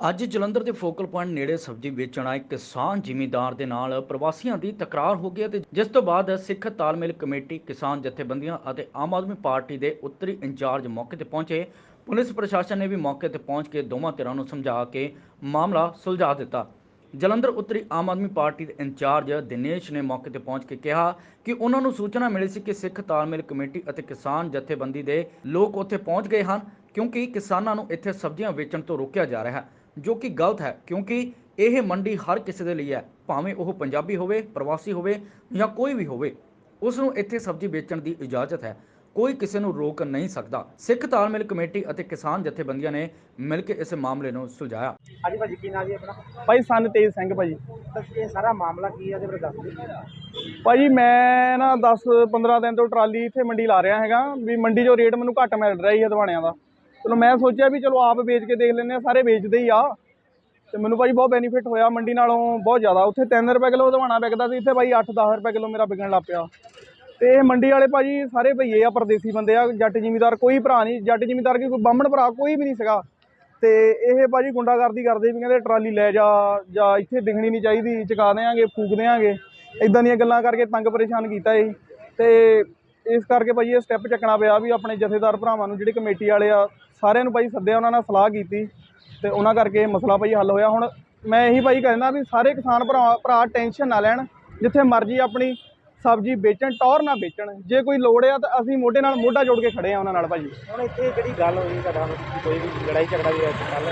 ਅੱਜ ਜਲੰਧਰ ਦੇ focal point ਨੇੜੇ ਸਬਜ਼ੀ ਵੇਚਣ ਆਏ ਕਿਸਾਨ ਜ਼ਿਮੀਂਦਾਰ ਦੇ ਨਾਲ ਪ੍ਰਵਾਸੀਆਂ ਦੀ ਤਕਰਾਰ ਹੋ ਗਈ ਅਤੇ ਜਿਸ ਤੋਂ ਬਾਅਦ ਸਿੱਖ ਤਾਲਮੇਲ ਕਮੇਟੀ, ਕਿਸਾਨ ਜਥੇਬੰਦੀਆਂ ਅਤੇ ਆਮ ਆਦਮੀ ਪਾਰਟੀ ਦੇ ਉੱਤਰੀ ਇੰਚਾਰਜ ਮੌਕੇ ਤੇ ਪਹੁੰਚੇ। ਪੁਲਿਸ ਪ੍ਰਸ਼ਾਸਨ ਨੇ ਵੀ ਮੌਕੇ ਤੇ ਪਹੁੰਚ ਕੇ ਦੋਵਾਂ ਧਿਰਾਂ ਨੂੰ ਸਮਝਾ ਕੇ ਮਾਮਲਾ ਸੁਲਝਾ ਦਿੱਤਾ। ਜਲੰਧਰ ਉੱਤਰੀ ਆਮ ਆਦਮੀ ਪਾਰਟੀ ਦੇ ਇੰਚਾਰਜ ਦਿਨੇਸ਼ ਨੇ ਮੌਕੇ ਤੇ ਪਹੁੰਚ ਕੇ ਕਿਹਾ ਕਿ ਉਹਨਾਂ ਨੂੰ ਸੂਚਨਾ ਮਿਲੀ ਸੀ ਕਿ ਸਿੱਖ ਤਾਲਮੇਲ ਕਮੇਟੀ ਅਤੇ ਕਿਸਾਨ ਜਥੇਬੰਦੀ ਦੇ ਲੋਕ ਉੱਥੇ ਪਹੁੰਚ ਗਏ ਹਨ ਕਿਉਂਕਿ ਕਿਸਾਨਾਂ ਨੂੰ ਇੱਥੇ ਸਬਜ਼ੀਆਂ ਵੇਚਣ ਤੋਂ ਰੋਕਿਆ ਜਾ ਰਿਹਾ ਹੈ। ਜੋ ਕਿ ਗਲਤ ਹੈ ਕਿਉਂਕਿ ਇਹ ਮੰਡੀ ਹਰ ਕਿਸੇ ਦੇ ਲਈ ਹੈ ਭਾਵੇਂ ਉਹ ਪੰਜਾਬੀ ਹੋਵੇ ਪ੍ਰਵਾਸੀ ਹੋਵੇ ਜਾਂ ਕੋਈ ਵੀ ਹੋਵੇ। ਉਸ ਨੂੰ ਇੱਥੇ ਸਬਜ਼ੀ ਵੇਚਣ ਦੀ ਇਜਾਜ਼ਤ ਹੈ। ਕੋਈ ਕਿਸੇ ਨੂੰ ਰੋਕ ਨਹੀਂ ਸਕਦਾ। ਸਿੱਖ ਤਾਲਮੇਲ ਕਮੇਟੀ ਅਤੇ ਕਿਸਾਨ ਜਥੇਬੰਦੀਆਂ ਨੇ ਮਿਲ ਕੇ ਇਸ ਮਾਮਲੇ ਨੂੰ ਸੁਲਝਾਇਆ। ਹਾਂਜੀ ਭਾਜੀ ਕੀ ਨਾਮ ਜੀ ਆਪਣਾ? ਭਾਈ ਸਨ ਤੇਜ ਸਿੰਘ ਭਾਜੀ। ਤਾਂ ਇਹ ਸਾਰਾ ਮਾਮਲਾ ਕੀ ਹੈ ਇਹਦੇ ਬਾਰੇ ਦੱਸ ਦਿਓ। ਭਾਜੀ ਮੈਂ ਨਾ 10 15 ਦਿਨ ਤੋਂ ਟਰਾਲੀ ਇੱਥੇ ਮੰਡੀ ਲਾ ਰਿਹਾ ਹੈਗਾ ਵੀ ਮੰਡੀ 'ਚੋਂ ਰੇਟ ਮੈਨੂੰ ਘੱਟ ਮਿਲ ਰਿਹਾ ਹੀ ਹਦਵਾਣਿਆਂ ਦਾ। ਚਲੋ ਮੈਂ ਸੋਚਿਆ ਵੀ ਚਲੋ ਆਪ ਵੇਚ ਕੇ ਦੇਖ ਲੈਂਦੇ ਆ ਸਾਰੇ ਵੇਚਦੇ ਹੀ ਆ। ਤੇ ਮੈਨੂੰ ਭਾਜੀ ਬਹੁਤ ਬੈਨੀਫਿਟ ਹੋਇਆ, ਮੰਡੀ ਨਾਲੋਂ ਬਹੁਤ ਜ਼ਿਆਦਾ। ਉੱਥੇ 3 ਰੁਪਏ ਕਿਲੋ ਹਦਵਾਣਾ ਵਿਕਦਾ ਸੀ, ਇੱਥੇ ਭਾਈ 8-10 ਰੁਪਏ ਕਿਲੋ ਮੇਰਾ ਵਿਕਣ ਲੱਗ ਪਿਆ। ਤੇ ਇਹ ਮੰਡੀ ਵਾਲੇ ਭਾਜੀ ਸਾਰੇ ਭਈਏ ਆ, ਪਰਦੇਸੀ ਬੰਦੇ ਆ, ਜੱਟ ਜ਼ਿਮੀਦਾਰ ਕੋਈ ਭਰਾ ਨਹੀਂ, ਜੱਟ ਜ਼ਿਮੀਦਾਰ ਕੀ ਕੋਈ ਬਾਹਮਣ ਭਰਾ ਕੋਈ ਵੀ ਨਹੀਂ ਸੀਗਾ। ਤੇ ਇਹ ਭਾਜੀ ਗੁੰਡਾਗਰਦੀ ਕਰਦੇ ਵੀ ਕਹਿੰਦੇ ਟਰਾਲੀ ਲੈ ਜਾ, ਜਾਂ ਇੱਥੇ ਦਿਖਣੀ ਨਹੀਂ ਚਾਹੀਦੀ, ਚਕਾ ਦੇਾਂਗੇ ਫੂਕ ਦੇਾਂਗੇ ਇਦਾਂ ਦੀਆਂ ਗੱਲਾਂ ਕਰਕੇ ਤੰਗ ਪਰੇਸ਼ਾਨ ਕੀਤਾ ਇਹ। ਤੇ ਇਸ ਕਰਕੇ ਭਾਜੀ ਇਹ ਸਟੈਪ ਚੱਕਣਾ ਪਿਆ ਵੀ ਆਪਣੇ ਜਥੇਦਾਰ ਭਰਾਵਾਂ ਨੂੰ ਜਿਹੜੇ ਕਮੇਟੀ ਵਾਲੇ ਆ ਸਾਰਿਆਂ ਨੂੰ ਭਾਈ ਸੱਦਿਆ ਉਹਨਾਂ ਨਾਲ ਸਲਾਹ ਕੀਤੀ ਤੇ ਉਹਨਾਂ ਕਰਕੇ ਇਹ ਮਸਲਾ ਭਾਈ ਹੱਲ ਹੋਇਆ। ਹੁਣ ਮੈਂ ਇਹੀ ਭਾਈ ਕਹਿੰਦਾ ਵੀ ਸਾਰੇ ਕਿਸਾਨ ਭਰਾ ਭਰਾ ਟੈਨਸ਼ਨ ਨਾ ਲੈਣ ਜਿੱਥੇ ਮਰਜ਼ੀ ਆਪਣੀ ਸਬਜ਼ੀ ਵੇਚਣ ਟੌਰ ਨਾ ਵੇਚਣ। ਜੇ ਕੋਈ ਲੋੜ ਆ ਤਾਂ ਅਸੀਂ ਮੋਢੇ ਨਾਲ ਮੋਢਾ ਜੋੜ ਕੇ ਖੜੇ ਆ ਉਹਨਾਂ ਨਾਲ ਭਾਜੀ ਹੁਣ ਇੱਥੇ ਜਿਹੜੀ ਗੱਲ ਹੋਈ ਵਿੱਚ ਕੋਈ ਵੀ ਲੜਾਈ ਝਗੜਾ ਵੀ ਹੋਇਆ ਕੱਲ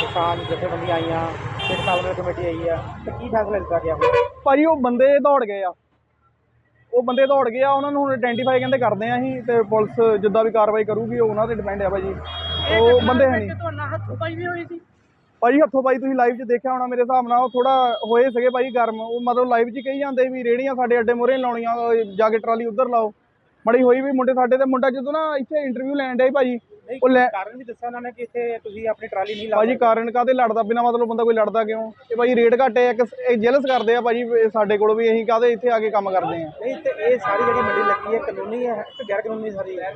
ਕਿਸਾਨ ਜਥੇਬੰਦੀਆਂ ਆਈਆਂ ਸਿੱਖ ਤਾਲਮੇਲ ਕਮੇਟੀ ਆਈ ਆ ਤੇ ਕੀ ਫੈਸਲਾ ਲਿੱਤਾ ਗਿਆ? ਭਾਜੀ ਉਹ ਬੰਦੇ ਦੌੜ ਗਏ ਆ। ਉਹ ਬੰਦੇ ਦੌੜ ਗਏ ਆ ਉਹਨਾਂ ਨੂੰ ਹੁਣ ਆਇਡੈਂਟੀਫਾਈ ਕਹਿੰਦੇ ਕਰਦੇ ਆ ਅਸੀਂ ਤੇ ਪੁਲਿਸ ਜਿੱਦਾਂ ਵੀ ਕਾਰਵਾਈ ਕਰੂਗੀ ਉਹ ਉਹਨਾਂ ਤੇ ਡਿਪੈਂਡ ਆ ਭਾਜੀ ਉਹ ਬੰਦੇ ਹੈ ਨਹੀਂ। ਤੁਹਾਨੂੰ ਹੱਥੋਂ ਪਾਈ ਵੀ ਹੋਈ ਸੀ? ਭਾਜੀ ਹੱਥੋਂ ਭਾਈ ਤੁਸੀਂ ਲਾਈਵ 'ਚ ਦੇਖਿਆ ਹੋਣਾ ਮੇਰੇ ਹਿਸਾਬ ਨਾਲ ਉਹ ਥੋੜਾ ਹੋਏ ਸੀਗੇ ਭਾਈ ਗਰਮ। ਉਹ ਮਤਲਬ ਲਾਈਵ 'ਚ ਕਹੀ ਜਾਂਦੇ ਵੀ ਰੇੜੀਆਂ ਸਾਡੇ ਅੱਡੇ ਮੋਰੇ ਲਾਉਣੀਆਂ ਜਾ ਕੇ ਟਰਾਲੀ ਉਧਰ ਲਾਓ। ਮੜੀ ਹੋਈ ਵੀ ਮੁੰਡੇ ਸਾਡੇ ਤੇ ਮੁੰਡਾ ਜਦੋਂ ਨਾ ਇੱਥੇ ਇੰਟਰਵਿਊ ਲੈਣ ਡਿਆ ਸੀ ਭਾਜੀ ਉਹ ਲੈ ਕਾਰਨ ਵੀ ਦੱਸਿਆ ਉਹਨਾਂ ਨੇ ਕਿ ਇੱਥੇ ਤੁਸੀਂ ਆਪਣੀ ਟਰਾਲੀ ਨਹੀਂ ਲਾ ਭਾਜੀ ਕਾਰਨ ਕਾਦੇ ਲੜਦਾ ਬਿਨਾ ਮਤਲਬ ਬੰਦਾ ਕੋਈ ਲੜਦਾ ਕਿਉਂ? ਇਹ ਭਾਜੀ ਰੇਟ ਘੱਟ ਹੈ ਇੱਕ ਇਹ ਜੈਲਸ ਕਰਦੇ ਆ ਭਾਜੀ ਸਾਡੇ ਕੋਲ ਵੀ ਅਸੀਂ ਕਾਦੇ ਇੱਥੇ ਆ ਕੇ ਕੰਮ ਕਰਦੇ ਆ। ਨਹੀਂ ਤੇ ਇਹ ਸਾਰੀ ਜਿਹੜੀ ਮੰਡੀ ਲੱਗੀ ਹੈ ਕਾਨੂੰਨੀ ਹੈ ਕਿ ਗੈਰ ਕਾਨੂੰਨੀ ਸਾਰੀ? ਹੈ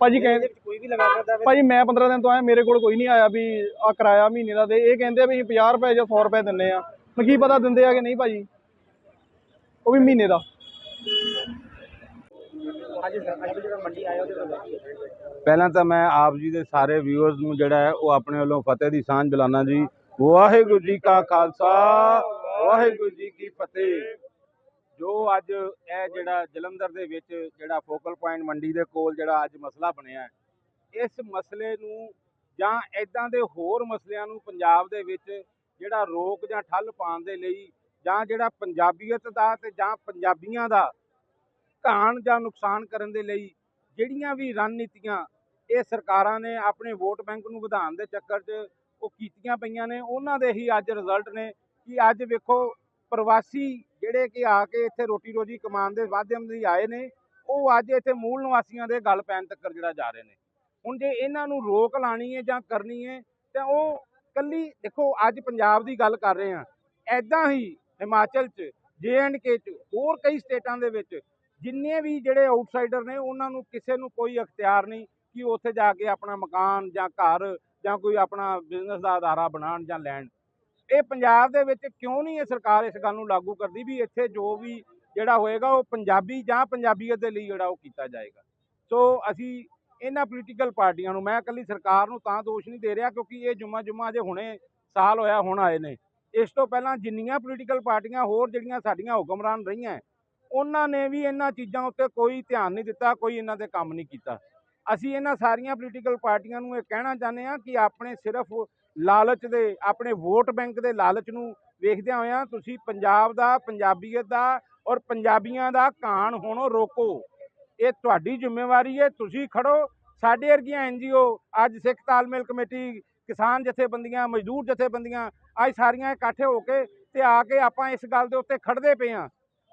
ਭਾਜੀ ਕਹਿੰਦੇ ਕੋਈ ਵੀ ਲਗਾ ਸਕਦਾ ਭਾਜੀ ਮੈਂ 15 ਦਿਨ ਤੋਂ ਆਇਆ ਮੇਰੇ ਕੋਲ ਕੋਈ ਨਹੀਂ ਆਇਆ ਵੀ ਆ ਕਿਰਾਇਆ ਮਹੀਨੇ ਦਾ ਤੇ ਇਹ ਕਹਿੰਦੇ ਆ ਵੀ ਅਸੀਂ 50 ਰੁਪਏ ਜਾਂ 100 ਰੁਪਏ ਦਿੰਨੇ ਆ। ਮੈਂ ਕੀ ਪਤਾ ਦਿੰਦੇ ਆ ਕਿ ਨਹੀਂ ਭਾਜੀ? ਉਹ ਵੀ ਮਹੀਨੇ ਦਾ ਅੱਜ ਅੱਜ ਜਿਹੜਾ ਮੰਡੀ ਆਇਆ ਉਹਦੇ ਬਾਰੇ ਦੱਸੋ ਪਹਿਲਾਂ ਤਾਂ ਮੈਂ ਆਪ ਜੀ ਦੇ ਸਾਰੇ ਵਿਊਅਰਸ ਨੂੰ ਜਿਹੜਾ ਹੈ, ਉਹ ਆਪਣੇ ਵੱਲੋਂ ਫਤਿਹ ਦੀ ਸਾਂਝ ਬੁਲਾਣਾ ਜੀ। ਵਾਹਿਗੁਰੂ ਜੀ ਕਾ ਖਾਲਸਾ, ਵਾਹਿਗੁਰੂ ਜੀ ਕੀ ਫਤਿਹ। ਜੋ ਅੱਜ ਇਹ ਜਿਹੜਾ ਜਲੰਧਰ ਦੇ ਵਿੱਚ ਜਿਹੜਾ ਫੋਕਲ ਪੁਆਇੰਟ ਮੰਡੀ ਦੇ ਕੋਲ ਜਿਹੜਾ ਅੱਜ ਮਸਲਾ ਬਣਿਆ ਇਸ ਮਸਲੇ ਨੂੰ ਜਾਂ ਇਦਾਂ ਦੇ ਹੋਰ ਮਸਲਿਆਂ ਨੂੰ ਪੰਜਾਬ ਦੇ ਵਿੱਚ ਜਿਹੜਾ ਰੋਕ ਜਾਂ ਠੱਲ ਪਾਉਣ ਦੇ ਲਈ ਜਾਂ ਜਿਹੜਾ ਪੰਜਾਬੀਅਤ ਦਾ ਤੇ ਜਾਂ ਪੰਜਾਬੀਆਂ ਦਾ ਘਾਣ ਜਾਂ ਨੁਕਸਾਨ ਕਰਨ ਦੇ ਲਈ ਜਿਹੜੀਆਂ ਵੀ ਰਣਨੀਤੀਆਂ ਇਹ ਸਰਕਾਰਾਂ ਨੇ ਆਪਣੇ ਵੋਟ ਬੈਂਕ ਨੂੰ ਵਧਾਉਣ ਦੇ ਚੱਕਰ 'ਚ ਉਹ ਕੀਤੀਆਂ ਪਈਆਂ ਨੇ, ਉਹਨਾਂ ਦੇ ਹੀ ਅੱਜ ਰਿਜ਼ਲਟ ਨੇ ਕਿ ਅੱਜ ਵੇਖੋ ਪ੍ਰਵਾਸੀ ਜਿਹੜੇ ਕਿ ਆ ਕੇ ਇੱਥੇ ਰੋਟੀ ਰੋਜੀ ਕਮਾਉਣ ਦੇ ਮਾਧਿਅਮ ਲਈ ਆਏ ਨੇ, ਉਹ ਅੱਜ ਇੱਥੇ ਮੂਲ ਨਿਵਾਸੀਆਂ ਦੇ ਗੱਲ ਪੈਣ ਤੱਕ ਜਿਹੜਾ ਜਾ ਰਹੇ ਨੇ। ਹੁਣ ਜੇ ਇਹਨਾਂ ਨੂੰ ਰੋਕ ਲਾਣੀ ਹੈ ਜਾਂ ਕਰਨੀ ਹੈ, ਤਾਂ ਉਹ ਕੱਲੀ ਦੇਖੋ ਅੱਜ ਪੰਜਾਬ ਦੀ ਗੱਲ ਕਰ ਰਹੇ ਹਾਂ ਐਦਾਂ ਹੀ ਹਿਮਾਚਲ 'ਚ, ਜੇ ਐਂਡ ਕੇ 'ਚ ਹੋਰ ਕਈ ਸਟੇਟਾਂ ਦੇ ਵਿੱਚ ਜਿੰਨੇ ਵੀ ਜਿਹੜੇ ਆਊਟਸਾਈਡਰ ਨੇ, ਉਹਨਾਂ ਨੂੰ ਕਿਸੇ ਨੂੰ ਕੋਈ ਅਖਤਿਆਰ ਨਹੀਂ ਕਿ ਉੱਥੇ ਜਾ ਕੇ ਆਪਣਾ ਮਕਾਨ ਜਾਂ ਘਰ ਜਾਂ ਕੋਈ ਆਪਣਾ ਬਿਜ਼ਨਸ ਦਾ ਅਦਾਰਾ ਬਣਾਉਣ ਜਾਂ ਲੈਣ। ਇਹ ਪੰਜਾਬ ਦੇ ਵਿੱਚ ਕਿਉਂ ਨਹੀਂ ਇਹ ਸਰਕਾਰ ਇਸ ਗੱਲ ਨੂੰ ਲਾਗੂ ਕਰਦੀ ਵੀ ਇੱਥੇ ਜੋ ਵੀ ਜਿਹੜਾ ਹੋਏਗਾ ਉਹ ਪੰਜਾਬੀ ਜਾਂ ਪੰਜਾਬੀਅਤ ਦੇ ਲਈ ਜਿਹੜਾ ਉਹ ਕੀਤਾ ਜਾਏਗਾ। ਸੋ ਅਸੀਂ ਇਹਨਾਂ ਪੋਲੀਟੀਕਲ ਪਾਰਟੀਆਂ ਨੂੰ, ਮੈਂ ਇਕੱਲੀ ਸਰਕਾਰ ਨੂੰ ਤਾਂ ਦੋਸ਼ ਨਹੀਂ ਦੇ ਰਿਹਾ ਕਿਉਂਕਿ ਇਹ ਜੁਮਾ ਜੁਮਾ ਜੇ ਹੁਣੇ ਸਾਲ ਹੋਇਆ, ਹੁਣ ਆਏ ਨੇ। ਇਸ ਤੋਂ ਪਹਿਲਾਂ ਜਿੰਨੀਆਂ ਪੋਲੀਟੀਕਲ ਪਾਰਟੀਆਂ ਹੋਰ ਜਿਹੜੀਆਂ ਸਾਡੀਆਂ ਹੁਕਮਰਾਨ ਰਹੀਆਂ ਉਹਨਾਂ ਨੇ ਵੀ ਇਹਨਾਂ ਚੀਜ਼ਾਂ ਉੱਤੇ ਕੋਈ ਧਿਆਨ ਨਹੀਂ ਦਿੱਤਾ, ਕੋਈ ਇਹਨਾਂ ਤੇ ਕੰਮ ਨਹੀਂ ਕੀਤਾ। ਅਸੀਂ ਇਹਨਾਂ ਸਾਰੀਆਂ ਪੋਲੀਟੀਕਲ ਪਾਰਟੀਆਂ ਨੂੰ ਇਹ ਕਹਿਣਾ ਚਾਹੁੰਦੇ ਹਾਂ ਕਿ ਆਪਣੇ ਸਿਰਫ ਲਾਲਚ ਦੇ, ਆਪਣੇ ਵੋਟ ਬੈਂਕ ਦੇ ਲਾਲਚ ਨੂੰ ਵੇਖਦਿਆਂ ਹੋਇਆਂ ਤੁਸੀਂ ਪੰਜਾਬ ਦਾ, ਪੰਜਾਬੀਅਤ ਦਾ ਔਰ ਪੰਜਾਬੀਆਂ ਦਾ ਕਾਣ ਹੋਣੋਂ ਰੋਕੋ। ਇਹ ਤੁਹਾਡੀ ਜ਼ਿੰਮੇਵਾਰੀ ਹੈ, ਤੁਸੀਂ ਖੜੋ। ਸਾਡੇ ਵਰਗੀਆਂ ਐਨਜੀਓ ਅੱਜ ਸਿੱਖ ਤਾਲਮੇਲ ਕਮੇਟੀ, ਕਿਸਾਨ ਜਥੇਬੰਦੀਆਂ, ਮਜ਼ਦੂਰ ਜਥੇਬੰਦੀਆਂ, ਅੱਜ ਸਾਰੀਆਂ ਇਕੱਠੇ ਹੋ ਕੇ ਤੇ ਆ ਕੇ ਆਪਾਂ ਇਸ ਗੱਲ ਦੇ ਉੱਤੇ ਖੜਦੇ ਪਏ ਹਾਂ।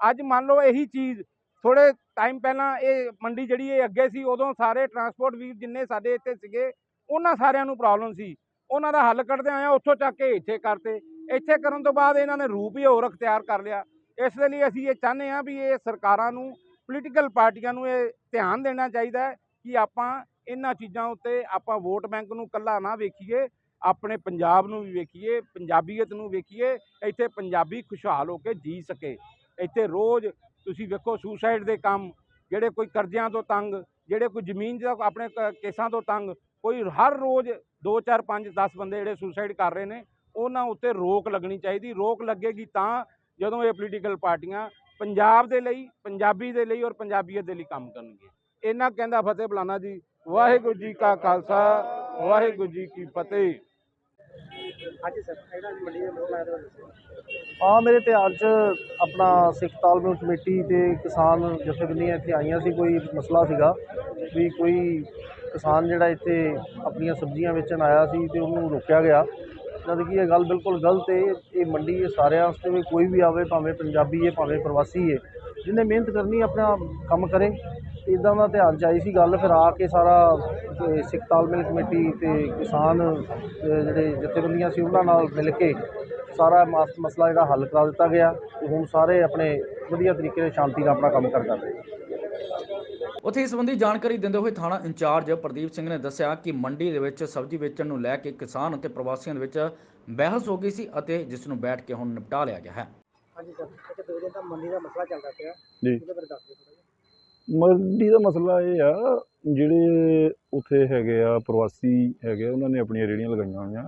ਅੱਜ ਮੰਨ ਲਓ ਇਹੀ ਚੀਜ਼ ਥੋੜੇ ਟਾਈਮ ਪਹਿਲਾਂ ਇਹ ਮੰਡੀ ਜਿਹੜੀ ਇਹ ਅੱਗੇ ਸੀ, ਉਦੋਂ ਸਾਰੇ ਟਰਾਂਸਪੋਰਟ ਵੀਰ ਜਿੰਨੇ ਸਾਡੇ ਇੱਥੇ ਸੀਗੇ, ਉਹਨਾਂ ਸਾਰਿਆਂ ਨੂੰ ਪ੍ਰੋਬਲਮ ਸੀ। ਉਹਨਾਂ ਦਾ ਹੱਲ ਕੱਢਦੇ ਆਇਆ ਉੱਥੋਂ ਚੱਕ ਕੇ ਇੱਥੇ ਕਰਤੇ। ਇੱਥੇ ਕਰਨ ਤੋਂ ਬਾਅਦ ਇਹਨਾਂ ਨੇ ਰੂਪ ਹੀ ਹੋਰ ਅਖਤਿਆਰ ਕਰ ਲਿਆ। ਇਸ ਦੇ ਲਈ ਅਸੀਂ ਇਹ ਚਾਹੁੰਦੇ ਹਾਂ ਵੀ ਇਹ ਸਰਕਾਰਾਂ ਨੂੰ ਪੋਲੀਟੀਕਲ ਪਾਰਟੀਆਂ ਨੂੰ ਇਹ ਧਿਆਨ ਦੇਣਾ ਚਾਹੀਦਾ ਹੈ ਕਿ ਆਪਾਂ ਇਹਨਾਂ ਚੀਜ਼ਾਂ ਉੱਤੇ ਆਪਾਂ ਵੋਟ ਬੈਂਕ ਨੂੰ ਕੱਲਾ ਨਾ ਵੇਖੀਏ, ਆਪਣੇ ਪੰਜਾਬ ਨੂੰ ਵੀ ਵੇਖੀਏ, ਪੰਜਾਬੀਅਤ ਨੂੰ ਵੇਖੀਏ, ਇੱਥੇ ਪੰਜਾਬੀ ਖੁਸ਼ਹਾਲ ਹੋ ਕੇ ਜੀ ਸਕੇ। ਇੱਥੇ ਰੋਜ਼ ਤੁਸੀਂ ਵੇਖੋ ਸੁਸਾਈਡ ਦੇ ਕੰਮ, ਜਿਹੜੇ ਕੋਈ ਕਰਜ਼ਿਆਂ ਤੋਂ ਤੰਗ, ਜਿਹੜੇ ਕੋਈ ਜ਼ਮੀਨ ਦਾ ਆਪਣੇ ਕ- ਕੇਸਾਂ ਤੋਂ ਤੰਗ, ਕੋਈ ਹਰ ਰੋਜ਼ 2 4 5 10 ਬੰਦੇ ਜਿਹੜੇ ਸੁਸਾਈਡ ਕਰ ਰਹੇ ਨੇ, ਉਹਨਾਂ ਉੱਤੇ ਰੋਕ ਲੱਗਣੀ ਚਾਹੀਦੀ। ਰੋਕ ਲੱਗੇਗੀ ਤਾਂ ਜਦੋਂ ਇਹ ਪੋਲੀਟੀਕਲ ਪਾਰਟੀਆਂ ਪੰਜਾਬ ਦੇ ਲਈ, ਪੰਜਾਬੀ ਦੇ ਲਈ ਔਰ ਪੰਜਾਬੀਅਤ ਦੇ ਲਈ ਕੰਮ ਕਰਨਗੇ ਇਹਨਾਂ ਕਹਿੰਦਾ ਫਤਿਹ ਬੁਲਾਣਾ ਜੀ। ਵਾਹਿਗੁਰੂ ਜੀ ਕਾ ਖਾਲਸਾ, ਵਾਹਿਗੁਰੂ ਜੀ ਕੀ ਫਤਿਹ। ਹਾਂਜੀ ਸਰ ਜਿਹੜਾ ਮੰਡੀ ਦੇ ਮਸਲਾ ਹੈ ਆ ਮੇਰੇ ਧਿਆਨ 'ਚ ਆਪਣਾ ਸਿੱਖ ਤਾਲਮੇਲ ਕਮੇਟੀ ਤੇ ਕਿਸਾਨ ਜਥੇਬੰਦੀਆਂ ਇੱਥੇ ਆਈਆਂ ਸੀ, ਕੋਈ ਮਸਲਾ ਸੀਗਾ ਵੀ ਕੋਈ ਕਿਸਾਨ ਜਿਹੜਾ ਇੱਥੇ ਆਪਣੀਆਂ ਸਬਜ਼ੀਆਂ ਵੇਚਣ ਆਇਆ ਸੀ ਤੇ ਉਹਨੂੰ ਰੋਕਿਆ ਗਿਆ। ਜਦ ਕਿ ਇਹ ਗੱਲ ਬਿਲਕੁਲ ਗਲਤ ਹੈ ਇਹ ਮੰਡੀ ਇਹ ਸਾਰਿਆਂ ਵਾਸਤੇ ਵੀ ਕੋਈ ਵੀ ਆਵੇ, ਭਾਵੇਂ ਪੰਜਾਬੀ ਹੈ ਭਾਵੇਂ ਪ੍ਰਵਾਸੀ ਹੈ ਜਿਹਨੇ ਮਿਹਨਤ ਕਰਨੀ ਆਪਣਾ ਕੰਮ ਕਰੇ ਇਦਾਂ ਦਾ ਧਿਆਨ 'ਚ ਆਈ ਸੀ ਗੱਲ ਫਿਰ ਆ ਕੇ ਸਾਰਾ ਸਿੱਖ ਤਾਲਮੇਲ ਕਮੇਟੀ ਤੇ ਕਿਸਾਨ ਜਿਹੜੇ ਜਥੇਬੰਦੀਆਂ ਸੀ ਉਹਨਾਂ ਨਾਲ ਮਿਲ ਕੇ ਸਾਰਾ ਮਸ- ਮਸਲਾ ਜਿਹੜਾ ਹੱਲ ਕਰਾ ਦਿੱਤਾ ਗਿਆ ਤੇ ਹੁਣ ਸਾਰੇ ਆਪਣੇ ਵਧੀਆ ਤਰੀਕੇ ਨਾਲ ਸ਼ਾਂਤੀ ਨਾਲ ਆਪਣਾ ਕੰਮ ਕਰ ਕਰਦੇ ਉੱਥੇ ਇਸ ਸੰਬੰਧੀ ਜਾਣਕਾਰੀ ਦਿੰਦੇ ਹੋਏ ਥਾਣਾ ਇੰਚਾਰਜ ਪ੍ਰਦੀਪ ਸਿੰਘ ਨੇ ਦੱਸਿਆ ਕਿ ਮੰਡੀ ਦੇ ਵਿੱਚ ਸਬਜ਼ੀ ਵੇਚਣ ਨੂੰ ਲੈ ਕੇ ਕਿਸਾਨ ਅਤੇ ਪ੍ਰਵਾਸੀਆਂ ਦੇ ਵਿੱਚ ਬਹਿਸ ਹੋ ਗਈ ਸੀ ਅਤੇ ਜਿਸ ਨੂੰ ਬੈਠ ਕੇ ਹੁਣ ਨਿਪਟਾ ਲਿਆ ਗਿਆ ਹੈ ਹਾਂਜੀ ਸਰ ਇੱਕ ਦੋ ਦਿਨ ਦਾ ਮੰਡੀ ਦਾ ਮਸਲਾ ਚੱਲਦਾ ਪਿਆ ਜੀ। ਉਹਦੇ ਬਾਰੇ ਦੱਸ ਦਿਓ ਥੋੜ੍ਹਾ ਜਿਹਾ। ਮੰਡੀ ਦਾ ਮਸਲਾ ਇਹ ਆ ਜਿਹੜੇ ਉੱਥੇ ਹੈਗੇ ਆ ਪ੍ਰਵਾਸੀ ਹੈਗੇ ਆ, ਉਹਨਾਂ ਨੇ ਆਪਣੀਆਂ ਰੇਹੜੀਆਂ ਲਗਾਈਆਂ ਹੋਈਆਂ।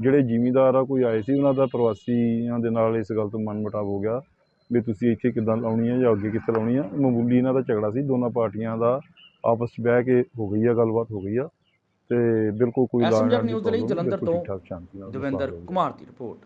ਜਿਹੜੇ ਜ਼ਿਮੀਂਦਾਰ ਆ ਕੋਈ ਆਏ ਸੀ ਉਹਨਾਂ ਦਾ ਪ੍ਰਵਾਸੀਆਂ ਦੇ ਨਾਲ ਇਸ ਗੱਲ ਤੋਂ ਮਨਮੁਟਾਵ ਹੋ ਗਿਆ ਵੀ ਤੁਸੀਂ ਇੱਥੇ ਕਿੱਦਾਂ ਲਾਉਣੀ ਹੈ ਜਾਂ ਅੱਗੇ ਕਿੱਥੇ ਲਾਉਣੀ ਆ। ਮਾਮੂਲੀ ਇਹਨਾਂ ਦਾ ਝਗੜਾ ਸੀ ਦੋਨਾਂ ਪਾਰਟੀਆਂ ਦਾ ਆਪਸ 'ਚ ਬਹਿ ਕੇ ਹੋ ਗਈ ਆ ਗੱਲਬਾਤ ਹੋ ਗਈ ਆ। ਤੇ ਬਿਲਕੁਲ ਕੋਈ ਐਸਐਮਜੀ ਲਾਗ ਨਿਊਜ਼ ਦੇ ਲਈ ਜਲੰਧਰ ਤੋਂ ਠੀਕ ਠਾਕ ਸ਼ਾਂਤੀ ਨਾਲ ਦਵਿੰਦਰ ਹੋ। ਕੁਮਾਰ ਦੀ ਰਿਪੋਰਟ